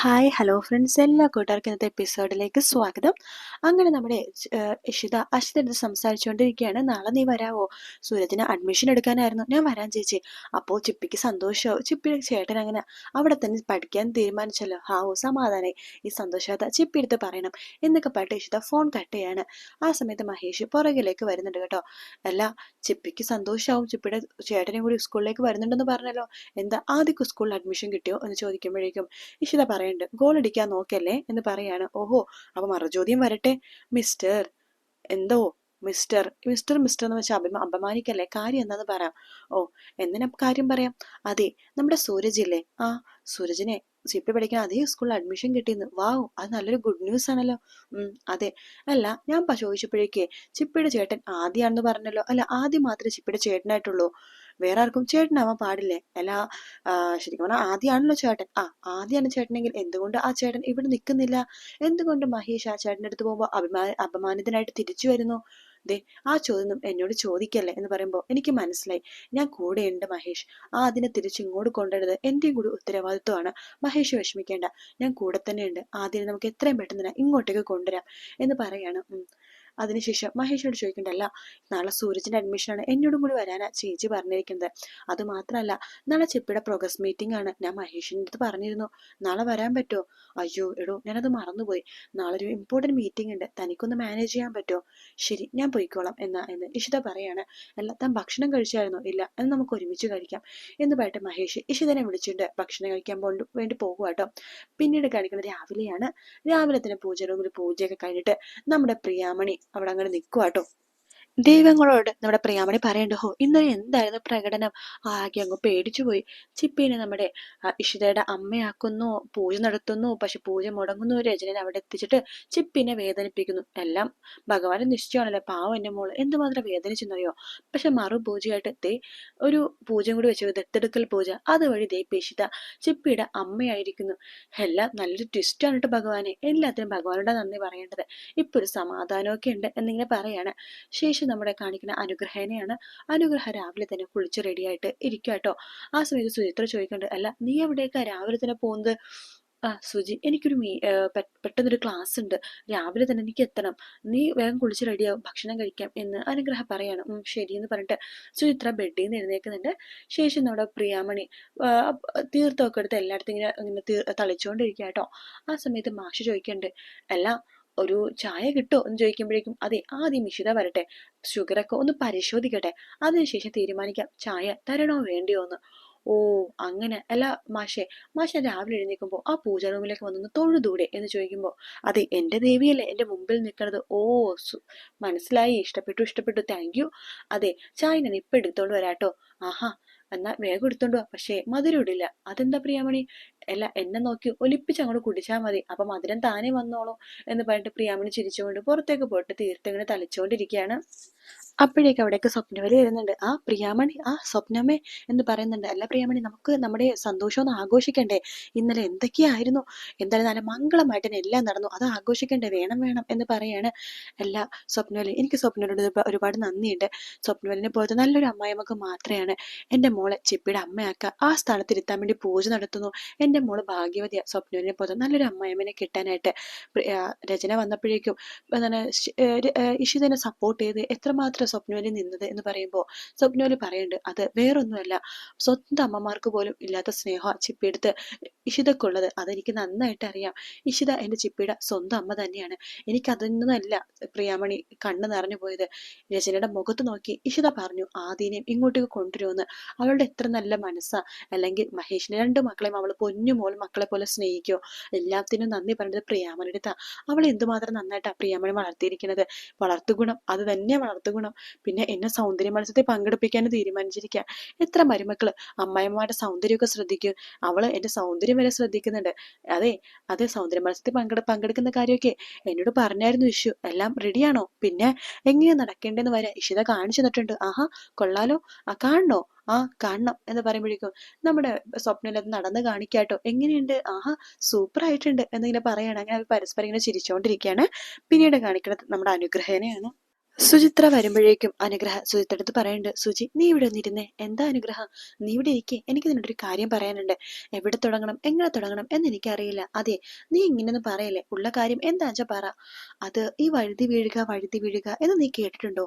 Hi hello friends എല്ലാ കൂട്ടുകാർക്കും ഇന്നത്തെ എപ്പിസോഡിലേക്ക് സ്വാഗതം. അങ്ങനെ നമ്മുടെ ഇഷിത അശിത എടുത്ത് സംസാരിച്ചുകൊണ്ടിരിക്കുകയാണ് നാളെ നീ വരാവോ? സൂരജിന് അഡ്മിഷൻ എടുക്കാനായിരുന്നു. ഞാൻ വരാൻ ചേച്ചി. അപ്പോൾ ചിപ്പിക്ക് സന്തോഷമാവും ചിപ്പിയുടെ ചേട്ടൻ അങ്ങനെ അവിടെ തന്നെ പഠിക്കാൻ തീരുമാനിച്ചല്ലോ. ഹാവോ സമാധാനായി. ഈ സന്തോഷവാർത്ത ചിപ്പി എടുത്ത് പറയണം എന്നൊക്കെ പറഞ്ഞിട്ട് ഇഷിത ഫോൺ കട്ട് ചെയ്യാണ്. ആ സമയത്ത് മഹേഷ് പുറകിലേക്ക് വരുന്നുണ്ട് കേട്ടോ. അല്ല ചിപ്പിക്ക് സന്തോഷമാവും ചിപ്പിയുടെ ചേട്ടനെയും കൂടി സ്കൂളിലേക്ക് വരുന്നുണ്ടെന്ന് പറഞ്ഞല്ലോ. എന്താ ആദ്യം സ്കൂളിൽ അഡ്മിഷൻ കിട്ടിയോ എന്ന് ചോദിക്കുമ്പോഴേക്കും ഇഷിത പറയുന്നുണ്ട് ഗോൾ അടിക്കാൻ നോക്കല്ലേ? എന്ന് പറയാണ്. ഓഹോ അപ്പൊ മറുചോദ്യം വരട്ടെ. മിസ്റ്റർ. എന്തോ? മിസ്റ്റർ. മിസ്റ്റർ മിസ്റ്റർ എന്ന് വെച്ചാൽ അഭിമാ അപമാനിക്കല്ലേ? കാര്യം എന്താന്ന് പറയാം ഓ എന്തിനാ കാര്യം പറയാം? അതെ നമ്മുടെ സൂരജ് ഇല്ലേ? ആ സൂരജിനെ സി പി പഠിക്കാൻ അതേ സ്കൂളിൽ അഡ്മിഷൻ കിട്ടിയെന്ന് വാവ് അത് നല്ലൊരു ഗുഡ് ന്യൂസ് ആണല്ലോ. അതെ. അല്ല ഞാൻ ചോദിച്ചപ്പോഴേക്കേ ചിപ്പിയുടെ ചേട്ടൻ ആദ്യമാണെന്ന് പറഞ്ഞല്ലോ. അല്ല ആദ്യം മാത്രമേ ചിപ്പിയുടെ ചേട്ടനായിട്ടുള്ളൂ. വേറെ ആർക്കും ചേട്ടനാവാൻ പാടില്ലേ? അല്ല ശരിക്കും പറഞ്ഞാൽ ആദ്യമാണല്ലോ ചേട്ടൻ. ആ ആദ്യമാണ് ചേട്ടനെങ്കിൽ എന്തുകൊണ്ട് ആ ചേട്ടൻ ഇവിടെ നിൽക്കുന്നില്ല? എന്തുകൊണ്ട് മഹേഷ് ആ ചേട്ടന്റെ അടുത്ത് പോകുമ്പോൾ അഭിമാന അപമാനിതനായിട്ട് തിരിച്ചു വരുന്നു? ദേ ആ ചോദ്യം എന്നോട് ചോദിക്കല്ലേ എന്ന് പറയുമ്പോൾ എനിക്ക് മനസ്സിലായി. ഞാൻ കൂടെയുണ്ട് മഹേഷ്. ആ അതിനെ തിരിച്ച് ഇങ്ങോട്ട് കൊണ്ടുവരുന്നത് എന്റെയും കൂടി ഉത്തരവാദിത്വമാണ്. മഹേഷ് വിഷമിക്കേണ്ട. ഞാൻ കൂടെ തന്നെയുണ്ട് ആദ്യം നമുക്ക് എത്രയും പെട്ടെന്ന് ഇങ്ങോട്ടേക്ക് കൊണ്ടുവരാം എന്ന് പറയാണ്. അതിനുശേഷം മഹേഷിനോട് ചോദിക്കണ്ടല്ല നാളെ സൂരജിന്റെ അഡ്മിഷനാണ് എന്നോടും കൂടി വരാനാ ചേച്ചി പറഞ്ഞിരിക്കുന്നത്. അതുമാത്രമല്ല നാളെ ചെപ്പിയുടെ പ്രോഗ്രസ് മീറ്റിംഗ് ആണ്. ഞാൻ മഹേഷിന്റെ അടുത്ത് പറഞ്ഞിരുന്നു. നാളെ വരാൻ പറ്റുമോ? അയ്യോ എടോ ഞാനത് മറന്നുപോയി. നാളെ ഒരു ഇമ്പോർട്ടന്റ് മീറ്റിംഗ് ഉണ്ട്. തനിക്കൊന്ന് മാനേജ് ചെയ്യാൻ പറ്റുമോ? ശരി ഞാൻ പോയിക്കോളാം എന്നാ എന്ന് ഇഷിത പറയാണ്. അല്ല താൻ ഭക്ഷണം കഴിച്ചായിരുന്നോ? ഇല്ല എന്ന് നമുക്ക് ഒരുമിച്ച് കഴിക്കാം. എന്ന് പറഞ്ഞിട്ട് മഹേഷ് ഇഷിതനെ വിളിച്ചിട്ട് ഭക്ഷണം കഴിക്കാൻ വേണ്ടി പോകുക കേട്ടോ പിന്നീട് കാണിക്കുന്നത് രാവിലെയാണ്. രാവിലെ തന്നെ പൂജ റൂമിൽ പൂജയൊക്കെ കഴിഞ്ഞിട്ട് നമ്മുടെ പ്രിയാമണി അവിടെ അങ്ങനെ നിൽക്കുവാട്ടോ ദൈവങ്ങളോട് നമ്മുടെ പ്രിയാമണി പറയേണ്ട ഹോ ഇന്നലെ എന്തായിരുന്നു പ്രകടനം? ആകെ അങ്ങ് പേടിച്ചുപോയി. ചിപ്പിനെ നമ്മുടെ ഇഷിതയുടെ അമ്മയാക്കുന്നു പൂജ നടത്തുന്നു പക്ഷെ പൂജ മുടങ്ങുന്നു രചനനെ അവിടെ എത്തിച്ചിട്ട് ചിപ്പിനെ വേദനിപ്പിക്കുന്നു. എല്ലാം ഭഗവാന്റെ നിശ്ചയമാണല്ലോ പാവം എന്റെ മോൾ. എന്തുമാത്രം വേദനിച്ചെന്നറിയോ? പക്ഷെ മറു പൂജയായിട്ട് ദേ ഒരു പൂജ കൂടി വെച്ചു ദത്തെടുക്കൽ പൂജ. അതുവഴി ദേ പേശിത ചിപ്പിയുടെ അമ്മയായിരിക്കുന്നു. എല്ലാം നല്ലൊരു ട്വിസ്റ്റാണ് കേട്ടോ ഭഗവാനെ. എല്ലാത്തിനും ഭഗവാനോട് നന്ദി പറയേണ്ടത്. ഇപ്പൊ ഒരു സമാധാനമൊക്കെ ഉണ്ട് എന്നിങ്ങനെ പറയാണ്. ശേഷം ശേഷം നമ്മുടെ കാണിക്കുന്ന അനുഗ്രഹേനയാണ് അനുഗ്രഹ രാവിലെ തന്നെ കുളിച്ച് റെഡിയായിട്ട് ഇരിക്കുക കേട്ടോ. ആ സമയത്ത് സുചിത്ര ചോദിക്കണ്ട് അല്ല നീ എവിടേക്കാ രാവിലെ തന്നെ പോകുന്നത്? ആ സുജി എനിക്കൊരു മീ പെട്ടെന്നൊരു ക്ലാസ് ഉണ്ട്. രാവിലെ തന്നെ എനിക്ക് എത്തണം. നീ വേഗം കുളിച്ച് റെഡിയാവും ഭക്ഷണം കഴിക്കാം എന്ന് അനുഗ്രഹ പറയണം. ശരി എന്ന് പറഞ്ഞിട്ട് സുചിത്ര ബെഡിൽ നിന്ന് എഴുന്നേക്കുന്നുണ്ട് ശേഷം നമ്മുടെ പ്രിയാമണി തീർത്ഥമൊക്കെ എടുത്ത് എല്ലായിടത്തും ഇങ്ങനെ ഇങ്ങനെ തളിച്ചുകൊണ്ടിരിക്കുക കേട്ടോ. ആ സമയത്ത് മാഷ് ചോദിക്കണ്ട് അല്ല ഒരു ചായ കിട്ടോ എന്ന് ചോദിക്കുമ്പോഴേക്കും അതെ ആദ്യം മിശ്രിത വരട്ടെ ഷുഗറൊക്കെ ഒന്ന് പരിശോധിക്കട്ടെ അതിനുശേഷം തീരുമാനിക്കാം ചായ തരണോ വേണ്ടിയോ എന്ന്. ഓ അങ്ങനെ അല്ല മാഷെ മാഷെ രാവിലെ എഴുന്നേൽക്കുമ്പോൾ ആ പൂജ റൂമിലേക്ക് വന്നൊന്ന് തൊഴുതൂടെ? എന്ന് ചോദിക്കുമ്പോൾ അതെ എന്റെ ദേവിയല്ലേ എന്റെ മുമ്പിൽ നിൽക്കുന്നത് ഓ മനസ്സിലായി ഇഷ്ടപ്പെട്ടു ഇഷ്ടപ്പെട്ടു താങ്ക് യു അതെ ചായ ഞാൻ ഇപ്പം എടുത്തോണ്ട് വരാട്ടോ. ആഹാ എന്നാ വേഗം എടുത്തോണ്ട് പക്ഷേ മധുരം ഇടില്ല അതെന്താ പ്രിയാമണി? അല്ല എന്നെ നോക്കി ഒലിപ്പിച്ച് അങ്ങോട്ട് കുടിച്ചാൽ മതി. അപ്പം മധുരം താനേ വന്നോളൂ എന്ന് പറഞ്ഞിട്ട് പ്രിയാമണി ചിരിച്ചുകൊണ്ട് പുറത്തേക്ക് പോയിട്ട് തീർത്ഥങ്ങനെ തളിച്ചുകൊണ്ടിരിക്കുകയാണ് അപ്പോഴേക്ക് അവിടേക്ക് സ്വപ്നവലി വരുന്നുണ്ട്. ആ പ്രിയാമണി ആ സ്വപ്നമേ എന്ന് പറയുന്നുണ്ട്. അല്ല പ്രിയാമണി നമുക്ക് നമ്മുടെ സന്തോഷം ഒന്ന് ആഘോഷിക്കണ്ടേ? ഇന്നലെ എന്തൊക്കെയായിരുന്നു? എന്തായാലും നല്ല മംഗളമായിട്ട് തന്നെ എല്ലാം നടന്നു. അത് ആഘോഷിക്കണ്ടേ? വേണം വേണം എന്ന് പറയാണ്. അല്ല സ്വപ്നവലി എനിക്ക് സ്വപ്നവലോട് ഒരുപാട് നന്ദിയുണ്ട്. സ്വപ്നവലിനെ പോലത്തെ നല്ലൊരു അമ്മായിമ്മക്ക് മാത്രമാണ് എന്റെ മോളെ ചിപ്പിയുടെ അമ്മയാക്കുക. ആ സ്ഥാനത്തിരുത്താൻ വേണ്ടി പൂജ നടത്തുന്നു. എന്റെ മോൾ ഭാഗ്യവതിയ സ്വപ്നവലിനെ പോലത്തെ നല്ലൊരു അമ്മായിമ്മനെ കിട്ടാനായിട്ട്. രചന വന്നപ്പോഴേക്കും എന്താണ് ഇഷിതനെ സപ്പോർട്ട് ചെയ്ത് എത്രമാത്രം സ്വപ്നവലി നിന്നത് എന്ന് പറയുമ്പോൾ സ്വപ്നോലി പറയുന്നുണ്ട് അത് വേറൊന്നുമല്ല. സ്വന്തം അമ്മമാർക്ക് പോലും ഇല്ലാത്ത സ്നേഹം ചിപ്പിയെടുത്ത് ഇഷിതക്കുള്ളത്. അതെനിക്ക് നന്നായിട്ട് അറിയാം. ഇഷിത എന്റെ ചിപ്പിയുടെ സ്വന്തം അമ്മ തന്നെയാണ്. എനിക്ക് അതൊന്നുമല്ല പ്രിയാമണി കണ്ണ് നിറഞ്ഞു പോയത്. രചനയുടെ മുഖത്ത് നോക്കി ഇഷിത പറഞ്ഞു ആദ്യനെയും ഇങ്ങോട്ടേക്ക് കൊണ്ടുവരുമെന്ന് അവളുടെ എത്ര നല്ല മനസ്സാ. അല്ലെങ്കിൽ മഹേഷിനെ രണ്ട് മക്കളെയും അവൾ പൊന്നുമോൾ മക്കളെ പോലെ സ്നേഹിക്കോ. എല്ലാത്തിനും നന്ദി പറഞ്ഞത് പ്രിയാമണിയുടെ അവൾ എന്തുമാത്രം നന്നായിട്ട് ആ പ്രിയാമണി വളർത്തിയിരിക്കുന്നത്. വളർത്തുഗുണം അത് തന്നെ വളർത്തുഗുണം പിന്നെ എന്നെ സൗന്ദര്യ മത്സരത്തിൽ പങ്കെടുപ്പിക്കാൻ തീരുമാനിച്ചിരിക്കുക എത്ര മരുമക്കൾ? അമ്മായിമ്മമാരുടെ സൗന്ദര്യമൊക്കെ ശ്രദ്ധിക്കും. അവൾ എന്റെ സൗന്ദര്യം വരെ ശ്രദ്ധിക്കുന്നുണ്ട്. അതെ അതെ സൗന്ദര്യ മത്സരത്തിൽ പങ്കെടു പങ്കെടുക്കുന്ന കാര്യമൊക്കെ എന്നോട് പറഞ്ഞായിരുന്നു ഇഷു. എല്ലാം റെഡിയാണോ പിന്നെ എങ്ങനെയാ നടക്കേണ്ടെന്ന് വരെ ഇഷിത കാണിച്ചു തന്നിട്ടുണ്ട്. ആഹാ കൊള്ളാലോ. ആ കാണണോ? ആ കാണണം എന്ന് പറയുമ്പോഴേക്കും നമ്മുടെ സ്വപ്നം അത് നടന്ന് കാണിക്കാട്ടോ. എങ്ങനെയുണ്ട്? ആഹാ സൂപ്പർ ആയിട്ടുണ്ട് എന്നിങ്ങനെ പറയുകയാണ് അങ്ങനെ അവർ പരസ്പരം ഇങ്ങനെ ചിരിച്ചുകൊണ്ടിരിക്കുകയാണ് പിന്നീട് കാണിക്കുന്നത് നമ്മുടെ അനുഗ്രഹനെയാണ്. സുചിത്ര വരുമ്പോഴേക്കും അനുഗ്രഹ സുചിത്ര അടുത്ത് പറയുന്നുണ്ട് സുചി നീ ഇവിടെ ഒന്നിരുന്നേ എന്താ അനുഗ്രഹം? നീ ഇവിടെ ഇരിക്കേ. എനിക്ക് നിന്നോട് ഒരു കാര്യം പറയാനുണ്ട്. എവിടെ തുടങ്ങണം? എങ്ങനെ തുടങ്ങണം? എന്ന് എനിക്കറിയില്ല. അതെ നീ ഇങ്ങനെയൊന്നും പറയല്ലേ? ഉള്ള കാര്യം എന്താ വെച്ചാ പറ. അത് ഈ വഴുതി വീഴുക വഴുതി വീഴുക എന്ന് നീ കേട്ടിട്ടുണ്ടോ?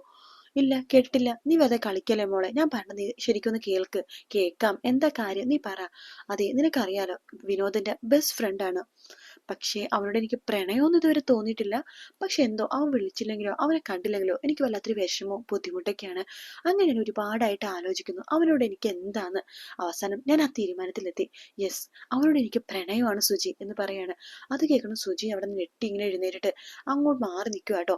ഇല്ല കേട്ടില്ല നീ വെറുതെ കളിക്കല്ലേ മോളെ? ഞാൻ പറഞ്ഞത് നീ ശരിക്കൊന്ന് കേൾക്ക്. കേൾക്കാം. എന്താ കാര്യം? നീ പറ. അതെ നിനക്കറിയാലോ വിനോദിന്റെ ബെസ്റ്റ് ഫ്രണ്ടാണ് പക്ഷേ അവനോട് എനിക്ക് പ്രണയമൊന്നും ഇതുവരെ തോന്നിയിട്ടില്ല. പക്ഷെ എന്തോ അവൻ വിളിച്ചില്ലെങ്കിലോ അവനെ കണ്ടില്ലെങ്കിലോ എനിക്ക് വല്ലാത്തൊരു വിഷമോ ബുദ്ധിമുട്ടൊക്കെയാണ്. അങ്ങനെ ഞാൻ ഒരുപാടായിട്ട് ആലോചിക്കുന്നു. അവനോട് എനിക്ക് എന്താന്ന്. അവസാനം ഞാൻ ആ തീരുമാനത്തിലെത്തി. യെസ് അവനോട് എനിക്ക് പ്രണയമാണ് സുജി എന്ന് പറയാണ്. അത് കേൾക്കണം സുജി അവിടെ നിന്ന് ഞെട്ടി ഇങ്ങനെ എഴുന്നേറ്റിട്ട് അങ്ങോട്ട് മാറി നിൽക്കുക കേട്ടോ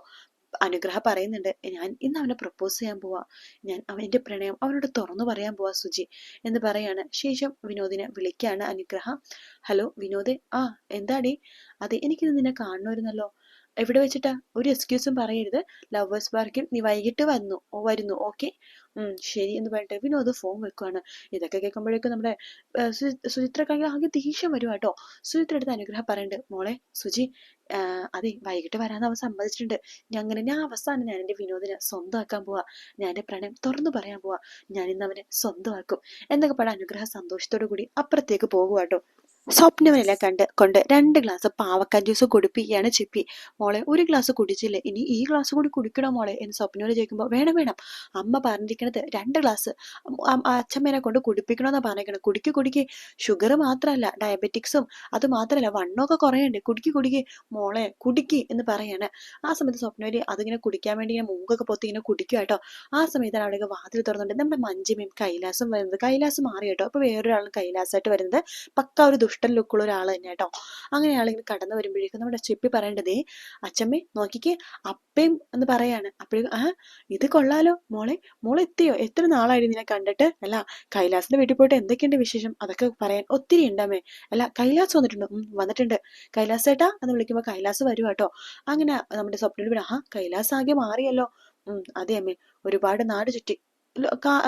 അനുഗ്രഹ പറയുന്നുണ്ട്. ഞാൻ ഇന്ന് അവനെ പ്രപ്പോസ് ചെയ്യാൻ പോവാ. ഞാൻ അവന്റെ പ്രണയം അവനോട് തുറന്നു പറയാൻ പോവാ സുജി എന്ന് പറയാണ്. ശേഷം വിനോദിനെ വിളിക്കുകയാണ് അനുഗ്രഹ. ഹലോ വിനോദേ ആ എന്താടി? അതെ എനിക്കിന്ന് നിന്നെ കാണണമായിരുന്നല്ലോ. എവിടെ വെച്ചിട്ടാ? ഒരു എക്സ്ക്യൂസും പറയരുത്. ലവേഴ്സ് പാർക്കിൽ നീ വൈകിട്ട് വന്നു ഓ വരുന്നു ഓക്കെ ശരി എന്ന് പറഞ്ഞിട്ട് വിനോദ് ഫോൺ വെക്കുവാണ്. ഇതൊക്കെ കേൾക്കുമ്പോഴേക്കും നമ്മുടെ സുചിത്രക്കാണെങ്കിൽ ആകെ ദേഷ്യം വരും കേട്ടോ. സുചിത്ര അടുത്ത് അനുഗ്രഹം പറയുന്നുണ്ട് മോളെ സുജി അതെ വൈകിട്ട് വരാന്ന് അവൻ സമ്മതിച്ചിട്ടുണ്ട്. അങ്ങനെ ഞാൻ അവസാനം ഞാൻ എന്റെ വിനോദിനെ സ്വന്തമാക്കാൻ പോവാ. ഞാൻ എന്റെ പ്രണയം തുറന്നു പറയാൻ പോവാ. ഞാൻ ഇന്ന് അവനെ സ്വന്തമാക്കും. എന്നൊക്കെ പാടെ അനുഗ്രഹ സന്തോഷത്തോടു കൂടി അപ്പുറത്തേക്ക് പോകുവാട്ടോ സ്വപ്നവനെല്ലാം കണ്ട് കൊണ്ട് രണ്ട് ഗ്ലാസ് പാവക്കാൻ ജ്യൂസ് കുടിപ്പിക്കുകയാണ് ചിപ്പി. മോളെ ഒരു ഗ്ലാസ് കുടിച്ചില്ലേ? ഇനി ഈ ഗ്ലാസ് കൂടി കുടിക്കണോ മോളെ? എന്ന് സ്വപ്നവനെ ചോദിക്കുമ്പോൾ വേണം വേണം. അമ്മ പറഞ്ഞിരിക്കണത് രണ്ട് ഗ്ലാസ് അച്ഛമ്മേനെ കൊണ്ട് കുടിപ്പിക്കണമെന്നാണ് പറഞ്ഞിരിക്കണം കുടിക്ക് കുടിക്ക്. ഷുഗർ മാത്രമല്ല ഡയബറ്റിക്സും അത് മാത്രമല്ല വണ്ണമൊക്കെ കുറയുണ്ട്. കുടിക്ക് കുടിക്ക്. മോളെ കുടിക്ക് എന്ന് പറയാണ്. ആ സമയത്ത് സ്വപ്നവര് അതിങ്ങനെ കുടിക്കാൻ വേണ്ടി ഇങ്ങനെ മൂക്കൊക്കെ പൊത്തി ഇങ്ങനെ കുടിക്കുക കേട്ടോ. ആ സമയത്താണ് അവിടെ വാതിൽ തുറന്നുണ്ട് നമ്മുടെ മഞ്ജിമയും കൈലാസം വരുന്നത്. കൈലാസം മാറി കേട്ടോ. അപ്പൊ വേറൊരാളും കൈലാസമായിട്ട് വരുന്നത്. പക്ക ഒരു ദുഷ്ട മോഡൽ ലുക്കുള്ള ഒരാൾ തന്നെ കേട്ടോ അങ്ങനെ ആളിങ്ങനെ കടന്നു വരുമ്പോഴേക്കും നമ്മുടെ ചെപ്പി പറയേണ്ടതേ അച്ഛമ്മേ നോക്കിക്കേ അപ്പയും എന്ന് പറയാണ്. അപ്പോഴേക്കും ആ ഇത് കൊള്ളാലോ മോളെ മോളെ എത്തിയോ? എത്ര നാളായിരുന്നു നിന്നെ കണ്ടിട്ട്? അല്ല കൈലാസിന്റെ വീട്ടിൽ പോയിട്ട് എന്തൊക്കെയുണ്ട് വിശേഷം? അതൊക്കെ പറയാൻ ഒത്തിരി ഉണ്ടമ്മേ അല്ല കൈലാസ് വന്നിട്ടുണ്ടോ? വന്നിട്ടുണ്ട്. കൈലാസ് ചേട്ടാ എന്ന് വിളിക്കുമ്പോൾ കൈലാസ് വരുവാ കേട്ടോ അങ്ങനെ നമ്മുടെ സ്വപ്നത്തിൽ ആ കൈലാസ് ആകെ മാറിയല്ലോ. അതെ അമ്മേ. ഒരുപാട് നാട് ചുറ്റി.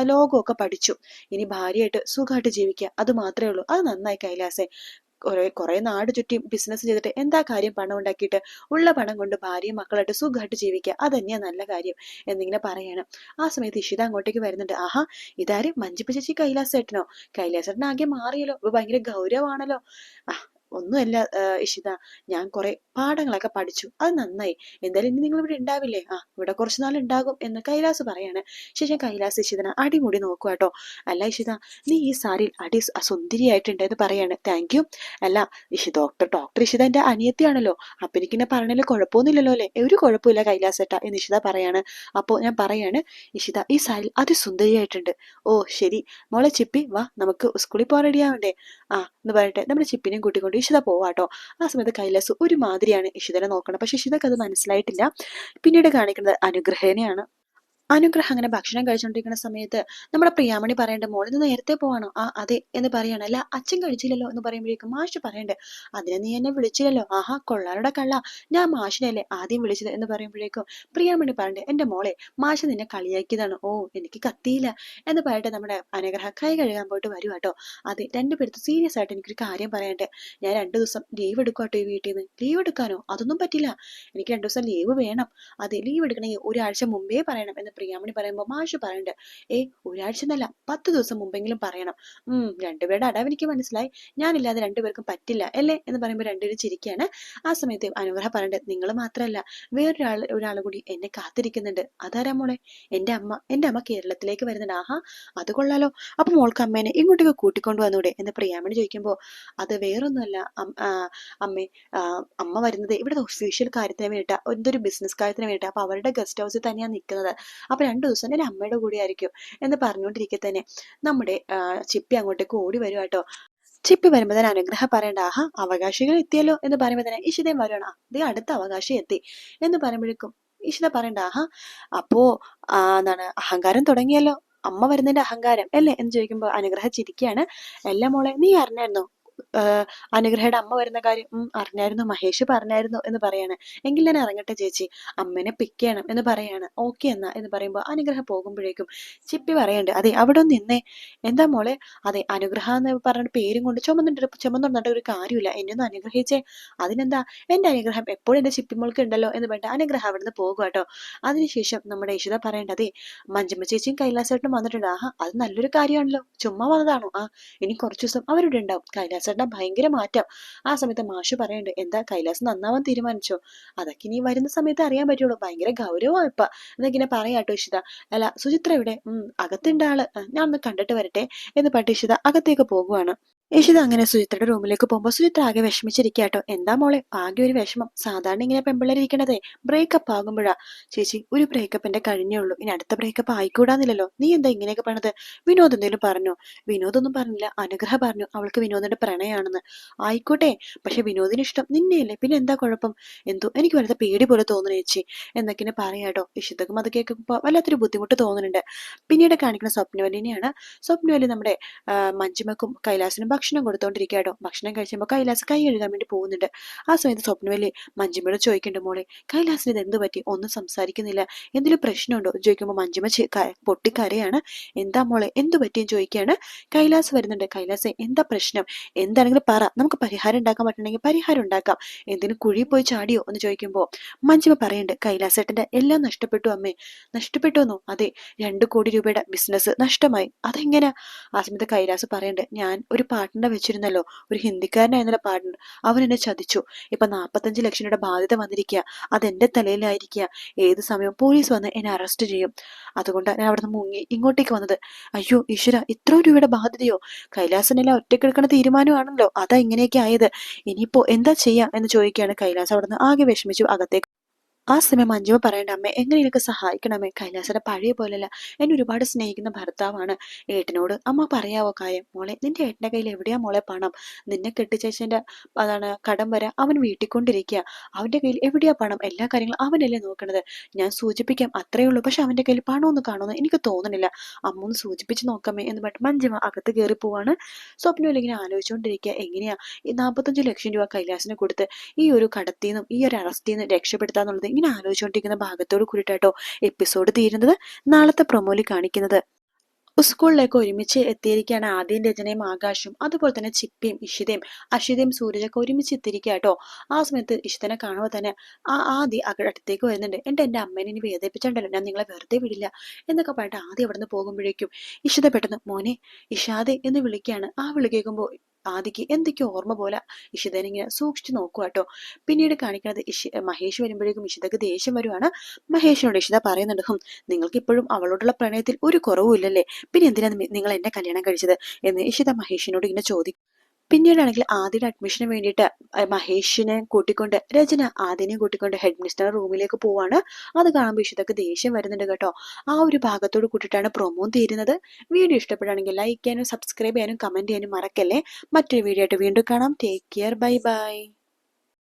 ലോകമൊക്കെ പഠിച്ചു. ഇനി ഭാര്യയായിട്ട് സുഖമായിട്ട് ജീവിക്കുക. അത് മാത്രമേ ഉള്ളൂ. അത് നന്നായി കൈലാസേ. കുറെ കുറെ നാട് ചുറ്റി ബിസിനസ് ചെയ്തിട്ട് എന്താ കാര്യം പണം ഉണ്ടാക്കിയിട്ട്? ഉള്ള പണം കൊണ്ട് ഭാര്യയും മക്കളായിട്ട് സുഖമായിട്ട് ജീവിക്കുക. അത് നല്ല കാര്യം എന്നിങ്ങനെ പറയണം. ആ സമയത്ത് ഇഷിത അങ്ങോട്ടേക്ക് വരുന്നുണ്ട്. ആഹാ ഇതാര്? മഞ്ജിപ്പ ചേച്ചി കൈലാസേട്ടനോ? കൈലാസേട്ടൻ ആകെ മാറിയല്ലോ. ഭയങ്കര ഗൗരവമാണല്ലോ ആ ഒന്നുമല്ല ഇഷിത. ഞാൻ കുറെ പാഠങ്ങളൊക്കെ പഠിച്ചു. അത് നന്നായി. എന്തായാലും ഇനി നിങ്ങൾ ഇവിടെ ഉണ്ടാവില്ലേ? ആ ഇവിടെ കുറച്ച് നാൾ ഉണ്ടാകും എന്ന് കൈലാസ് പറയാണ്. ശേഷം കൈലാസ് ഇഷിതന അടിമുടി നോക്കുക കേട്ടോ. അല്ല ഇഷിത നീ ഈ സാരിയിൽ അടി സുന്ദരിയായിട്ടുണ്ട് എന്ന് പറയാണ്. താങ്ക് യു അല്ല ഇഷി ഡോക്ടർ ഡോക്ടർ ഇഷിത എന്റെ അനിയത്തിയാണല്ലോ. അപ്പൊ എനിക്കിന്നെ പറഞ്ഞാലും കുഴപ്പമൊന്നുമില്ലല്ലോ അല്ലേ? ഒരു കുഴപ്പമില്ല കൈലാസേട്ട എന്ന് ഇഷിത പറയാണ്. അപ്പോൾ ഞാൻ പറയാണ് ഇഷിത ഈ സാരിയിൽ അതിസുന്ദരിയായിട്ടുണ്ട്. ഓ ശരി. മോളെ ചിപ്പി വാ നമുക്ക് സ്കൂളിൽ പോകാൻ റെഡിയാവണ്ടേ ആ എന്ന് പറയട്ടെ. നമ്മുടെ ചിപ്പിനെയും കൂട്ടിക്കൊണ്ട് ഇഷിത പോവാട്ടോ. ആ സമയത്ത് കൈലാസ് ഒരുമാതിരിയാണ് ഇഷിതനെ നോക്കണം പക്ഷെ ഇഷിതക്ക് അത് മനസ്സിലായിട്ടില്ല. പിന്നീട് കാണിക്കുന്നത് അനുഗ്രഹേനെയാണ്. അനുഗ്രഹം അങ്ങനെ ഭക്ഷണം കഴിച്ചുകൊണ്ടിരിക്കുന്ന സമയത്ത് നമ്മുടെ പ്രിയാമണി പറയേണ്ട മോളിൽ നേരത്തെ പോവാണോ. ആ അതെ എന്ന് പറയണം. അല്ല അച്ഛൻ കഴിച്ചില്ലല്ലോ എന്ന് പറയുമ്പോഴേക്കും മാഷ് പറയണ്ടേ അതിനെ നീ എന്നെ വിളിച്ചില്ലല്ലോ. ആഹാ കൊള്ളാരുടെ കള്ള ഞാൻ മാഷിനെയല്ലേ ആദ്യം വിളിച്ചത്? എന്ന് പറയുമ്പോഴേക്കും പ്രിയാമണി പറയണ്ടേ എന്റെ മോളെ മാഷ് നിന്നെ കളിയാക്കിയതാണ്. ഓ എനിക്ക് കത്തിയില്ല എന്ന് പറയട്ടെ നമ്മുടെ അനുഗ്രഹ കൈ കഴുകാൻ പോയിട്ട് വരും കേട്ടോ. അതെ രണ്ടുപേർത്ത് സീരിയസ് ആയിട്ട് എനിക്കൊരു കാര്യം പറയണ്ടേ. ഞാൻ രണ്ടു ദിവസം ലീവ് എടുക്കാട്ടോ ഈ വീട്ടിൽ നിന്ന്. ലീവ് എടുക്കാനോ? അതൊന്നും പറ്റില്ല. എനിക്ക് രണ്ടു ദിവസം ലീവ് വേണം. അതെ ലീവ് എടുക്കണമെങ്കിൽ ഒരാഴ്ച മുമ്പേ പറയണം എന്ന് പ്രിയാമണി പറയുമ്പോൾ മാഷ് പറയണ്ട് ഏ ഒരാഴ്ച എന്നല്ല പത്ത് ദിവസം മുമ്പെങ്കിലും പറയണം. ഉം രണ്ടുപേരുടെ അടവ് എനിക്ക് മനസ്സിലായി. ഞാനില്ലാതെ രണ്ടുപേർക്കും പറ്റില്ല അല്ലേ? എന്ന് പറയുമ്പോൾ രണ്ടുപേരും ചിരിക്കുകയാണ് ആ സമയത്ത് അനുഗ്രഹ പറയണ്ട് നിങ്ങൾ മാത്രമല്ല വേറൊരാൾ ഒരാൾ കൂടി എന്നെ കാത്തിരിക്കുന്നുണ്ട്. അതാരാ മോളെ? എന്റെ അമ്മ എന്റെ അമ്മ കേരളത്തിലേക്ക് വരുന്നുണ്ട്. ആഹാ അത് കൊള്ളാലോ. അപ്പൊ മോൾക്ക് അമ്മേനെ ഇങ്ങോട്ടേക്ക് കൂട്ടിക്കൊണ്ടു വന്നൂടെ? എന്ന് പ്രിയാമണി ചോദിക്കുമ്പോൾ അത് വേറൊന്നുമല്ല അമ്മേ അമ്മ വരുന്നത് ഇവിടെ ഒഫീഷ്യൽ കാര്യത്തിന് വേണ്ടിയിട്ട് എന്തൊരു ബിസിനസ് കാര്യത്തിന് വേണ്ടിയിട്ട്. അപ്പൊ അവരുടെ ഗസ്റ്റ് ഹൗസിൽ തന്നെയാണ് നിൽക്കുന്നത് അപ്പൊ രണ്ട് ദിവസം എന്റെ അമ്മയുടെ കൂടെ ആയിരിക്കും എന്ന് പറഞ്ഞുകൊണ്ടിരിക്കെ തന്നെ. നമ്മുടെ ചിപ്പി അങ്ങോട്ടേക്ക് ഓടി വരും കേട്ടോ. ചിപ്പി വരുമ്പോൾ തന്നെ അനുഗ്രഹം പറയേണ്ട. ആഹാ അവകാശികൾ എത്തിയല്ലോ എന്ന് പറയുമ്പോൾ തന്നെ ഇഷിതയും വരുവാണ് അതേ അടുത്ത അവകാശം എത്തി എന്ന് പറയുമ്പോഴേക്കും ഇഷിത പറയണ്ട. ആഹാ അപ്പോ എന്താണ് അഹങ്കാരം തുടങ്ങിയല്ലോ. അമ്മ വരുന്നതിന്റെ അഹങ്കാരം അല്ലേ എന്ന് ചോദിക്കുമ്പോൾ അനുഗ്രഹ ചിരിക്കുകയാണ് എല്ലാ മോളെ നീ അറിഞ്ഞായിരുന്നോ അനുഗ്രഹയുടെ അമ്മ വരുന്ന കാര്യം അറിഞ്ഞായിരുന്നു മഹേഷ് പറഞ്ഞായിരുന്നു എന്ന് പറയാണ്. എങ്കിൽ ഞാൻ ഇറങ്ങട്ടെ ചേച്ചി അമ്മനെ പിക്ക് ചെയ്യണം എന്ന് പറയാണ്. ഓക്കെ എന്നാ എന്ന് പറയുമ്പോൾ അനുഗ്രഹം പോകുമ്പോഴേക്കും ചിപ്പി പറയണ്ട് അതെ അവിടെ നിന്നേ. എന്താ മോളെ? അതെ അനുഗ്രഹ എന്ന് പറഞ്ഞ പേരും കൊണ്ട് ചുമന്നിട്ട് ചുമന്നുണ്ടിട്ട് ഒരു കാര്യമില്ല. എന്നെ ഒന്ന് അനുഗ്രഹിച്ചേ. അതിനെന്താ? എന്റെ അനുഗ്രഹം എപ്പോഴും എന്റെ ചിപ്പിമോൾക്ക് ഉണ്ടല്ലോ എന്ന് പറഞ്ഞിട്ട് അനുഗ്രഹം അവിടുന്ന് പോകുക കേട്ടോ. അതിനുശേഷം നമ്മുടെ യശുദ പറയേണ്ടതേ മഞ്ജമ്മ ചേച്ചിയും കൈലാസേട്ടനും വന്നിട്ടുണ്ട്. ആഹാ അത് നല്ലൊരു കാര്യമാണല്ലോ. ചുമ്മാ വന്നതാണോ? ആ ഇനി കുറച്ചു ദിവസം അവരുടെ ഉണ്ടാവും. കൈലാസേട്ടൻ ഭയങ്കര മാറ്റം. ആ സമയത്ത് മാഷു പറയണ്ട് എന്താ കൈലാസ് നന്നാവാൻ തീരുമാനിച്ചോ? അതൊക്കെ ഇനി വരുന്ന സമയത്ത് അറിയാൻ പറ്റുള്ളൂ. ഭയങ്കര ഗൗരവമാണ് ഇപ്പൊ. എന്നിങ്ങനെ പറയാട്ടോ ഇഷിത. അല്ല സുചിത്ര ഇവിടെ അകത്തുണ്ട് ആൾ. ഞാൻ ഒന്ന് കണ്ടിട്ട് വരട്ടെ എന്ന് പറഞ്ഞിട്ട് ഇഷിത അകത്തേക്ക് പോകുവാണ്. ഇഷിത അങ്ങനെ സുചിത്രയുടെ റൂമിലേക്ക് പോകുമ്പോൾ സുചിത്ര ആകെ വിഷമിച്ചിരിക്കാട്ടോ എന്താ മോളെ? ആകെ ഒരു വിഷമം. സാധാരണ ഇങ്ങനെ പെമ്പിള്ളേരിക്കണതേ ബ്രേക്കപ്പ് ആകുമ്പോഴാ. ചേച്ചി ഒരു ബ്രേക്കപ്പിന്റെ കഴിഞ്ഞേ ഉള്ളൂ. ഇനി അടുത്ത ബ്രേക്കപ്പ് ആയിക്കൂടാന്നില്ലല്ലോ. നീ എന്താ ഇങ്ങനെയൊക്കെ പറഞ്ഞത് വിനോദ് എന്തെങ്കിലും പറഞ്ഞു? വിനോദ് ഒന്നും പറഞ്ഞില്ല. അനുഗ്രഹ പറഞ്ഞു. അവൾക്ക് വിനോദിന്റെ പ്രണയമാണെന്ന് ആയിക്കോട്ടെ. പക്ഷെ വിനോദിന് ഇഷ്ടം നിന്നെയല്ലേ. പിന്നെ എന്താ കുഴപ്പം? എന്തോ എനിക്ക് വലുത് പേടി പോലെ തോന്നുന്നു ചേച്ചി. എന്നൊക്കെ പറയാട്ടോ ഇഷിതക്കും അത് കേൾക്കുമ്പോൾ വല്ലാത്തൊരു ബുദ്ധിമുട്ട് തോന്നുന്നുണ്ട്. പിന്നീട് കാണിക്കുന്ന സ്വപ്നവലിനെയാണ് സ്വപ്നവലി നമ്മുടെ മഞ്ജുമക്കും കൈലാസിനും ഭക്ഷണം കൊടുത്തോണ്ടിരിക്കാട്ടോ. ഭക്ഷണം കഴിച്ചപ്പോൾ കൈലാസ് കൈ കഴുകാൻ വേണ്ടി പോകുന്നുണ്ട്. ആ സമയത്ത് സ്വപ്നവല്ലി മഞ്ജുമയോട് ചോദിക്കുന്നുണ്ട് മോളെ കൈലാസിന് ഇത് എന്ത് പറ്റി? ഒന്നും സംസാരിക്കുന്നില്ല. എന്തെങ്കിലും പ്രശ്നമുണ്ടോ? ചോദിക്കുമ്പോൾ മഞ്ജുമ പൊട്ടിക്കരയാണ്. എന്താ മോളെ എന്തു പറ്റിയെന്ന് ചോദിക്കുകയാണ് കൈലാസ് വരുന്നുണ്ട്. കൈലാസ് എന്താ പ്രശ്നം? എന്താണെങ്കിലും പറ. നമുക്ക് പരിഹാരം ഉണ്ടാക്കാൻ പറ്റണമെങ്കിൽ പരിഹാരം ഉണ്ടാക്കാം. എന്തിനും കുഴി പോയി ചാടിയോ? എന്ന് ചോദിക്കുമ്പോൾ മഞ്ജുമ പറയുന്നുണ്ട് കൈലാസേട്ടന്റെ എല്ലാം നഷ്ടപ്പെട്ടു അമ്മേ. നഷ്ടപ്പെട്ടു എന്നോ അതെ രണ്ടു കോടി രൂപയുടെ ബിസിനസ് നഷ്ടമായി. അതെങ്ങനെ? ആ സമയത്ത് കൈലാസ് പറയുന്നുണ്ട് ഞാൻ ഒരു പാർട്ട്ണറെ വെച്ചിരുന്നല്ലോ. ഒരു ഹിന്ദിക്കാരനായിരുന്നല്ലോ പാർട്ട്ണർ അവൻ എന്നെ ചതിച്ചു. ഇപ്പൊ നാപ്പത്തഞ്ച് ലക്ഷം രൂപയുടെ ബാധ്യത വന്നിരിക്കുക. അതെന്റെ തലയിലായിരിക്കുക. ഏത് സമയവും പോലീസ് വന്ന് എന്നെ അറസ്റ്റ് ചെയ്യും. അതുകൊണ്ട് ഞാൻ അവിടെ നിന്ന് മുങ്ങി ഇങ്ങോട്ടേക്ക് വന്നത്. അയ്യോ ഈശ്വര ഇത്ര രൂപയുടെ ബാധ്യതയോ? കൈലാസനെല്ലാം ഒറ്റക്കെടുക്കണ തീരുമാനമാണല്ലോ. അതാ ഇങ്ങനെയൊക്കെ ആയത്. ഇനിയിപ്പോ എന്താ ചെയ്യാ എന്ന് ചോദിക്കുകയാണ് കൈലാസ് അവിടെ നിന്ന് ആകെ വിഷമിച്ചു. അകത്തേക്ക് ആ സമയം മഞ്ജുവ പറയേണ്ട അമ്മ എങ്ങനെ എനിക്ക് സഹായിക്കണമേ കൈലാസയുടെ പഴയ പോലല്ല എന്നെ ഒരുപാട് സ്നേഹിക്കുന്ന ഭർത്താവാണ്. ഏട്ടനോട് അമ്മ പറയാവോ കായം മോളെ നിന്റെ ഏട്ടന്റെ കയ്യിൽ എവിടെയാ മോളെ പണം? നിന്നെ കെട്ടിച്ചേച്ചന്റെ അതാണ് കടം വരെ അവൻ വീട്ടിക്കൊണ്ടിരിക്കുക അവന്റെ കയ്യിൽ എവിടെയാ പണം? എല്ലാ കാര്യങ്ങളും അവനല്ലേ നോക്കണത്. ഞാൻ സൂചിപ്പിക്കാം അത്രയേ ഉള്ളൂ. പക്ഷെ അവന്റെ കയ്യിൽ പണമൊന്നും കാണുമെന്ന് എനിക്ക് തോന്നുന്നില്ല അമ്മ ഒന്ന് സൂചിപ്പിച്ച് നോക്കാമേ എന്ന് പറഞ്ഞിട്ട് മഞ്ജുവ അകത്ത് കയറി പോവാണ്. സ്വപ്നത്തിൽ ഇങ്ങനെ ആലോചിച്ചുകൊണ്ടിരിക്കുക എങ്ങനെയാ ഈ നാൽപ്പത്തഞ്ച് ലക്ഷം രൂപ കൈലാസിന് കൊടുത്ത് ഈ ഒരു കടത്തിൽ നിന്നും ഈ ഒരു അറസ്റ്റിൽ നിന്ന് രക്ഷപ്പെടുത്താന്നുള്ളത് ഇങ്ങനെ ആലോചിച്ചുകൊണ്ടിരിക്കുന്ന ഭാഗത്തോട് കൂടിയിട്ടോ എപ്പിസോഡ് തീരുന്നത്. നാളത്തെ പ്രൊമോയിൽ കാണിക്കുന്നത്. സ്കൂളിലേക്ക് ഒരുമിച്ച് എത്തിയിരിക്കുകയാണ് ആദ്യം രചനയും ആകാശും അതുപോലെ തന്നെ ചിപ്പിയും ഇഷിതയും അഷിതയും സൂരജൊക്കെ ഒരുമിച്ച് എത്തിയിരിക്കുക കേട്ടോ ആ സമയത്ത് ഇഷിതനെ കാണുമ്പോൾ തന്നെ ആ ആദ്യ അടുത്തേക്ക് വരുന്നുണ്ട്. എന്റെ എന്റെ അമ്മേനെ ഇനി വേദനിപ്പിച്ചിട്ടുണ്ടല്ലോ ഞാൻ നിങ്ങളെ വെറുതെ വിടില്ല. എന്നൊക്കെ പറഞ്ഞിട്ട് ആദ്യം അവിടെ നിന്ന് പോകുമ്പോഴേക്കും ഇഷിത പെട്ടെന്ന് മോനെ ഇഷാദെ എന്ന് വിളിക്കുകയാണ്. ആ വിളി കേൾക്കുമ്പോൾ ആദിക്ക് എന്തൊക്കെയോ ഓർമ്മ പോലെ ഇഷിതനെ ഇങ്ങനെ സൂക്ഷിച്ചു നോക്കുക കേട്ടോ പിന്നീട് കാണിക്കുന്നത് ഇഷി മഹേഷ് വരുമ്പോഴേക്കും ഇഷിതക്ക് ദേഷ്യം വരുവാണ്. മഹേഷിനോട് ഇഷിത പറയുന്നുണ്ട് നിങ്ങൾക്ക് ഇപ്പോഴും അവളോടുള്ള പ്രണയത്തിൽ ഒരു കുറവും ഇല്ലല്ലേ പിന്നെ എന്തിനാണ് നിങ്ങൾ എന്നെ കല്യാണം കഴിച്ചത്? എന്ന് ഇഷിത മഹേഷിനോട് ഇങ്ങനെ ചോദിക്കും പിന്നീടാണെങ്കിൽ ആദ്യയുടെ അഡ്മിഷന് വേണ്ടിയിട്ട് മഹേഷിനെ കൂട്ടിക്കൊണ്ട് രചന ആദ്യനെ കൂട്ടിക്കൊണ്ട് ഹെഡ് മിസ്റ്റർ റൂമിലേക്ക് പോവാണ്. അത് കാണുമ്പോൾ ഇഷ്ടത്തൊക്കെ ദേഷ്യം വരുന്നുണ്ട് കേട്ടോ. ആ ഒരു ഭാഗത്തോട് കൂട്ടിയിട്ടാണ് പ്രൊമോ തീരുന്നത്. വീഡിയോ ഇഷ്ടപ്പെടുകയാണെങ്കിൽ ലൈക്ക് ചെയ്യാനും സബ്സ്ക്രൈബ് ചെയ്യാനും കമന്റ് ചെയ്യാനും മറക്കല്ലേ. മറ്റൊരു വീഡിയോ ആയിട്ട് വീണ്ടും കാണാം. Take care bye bye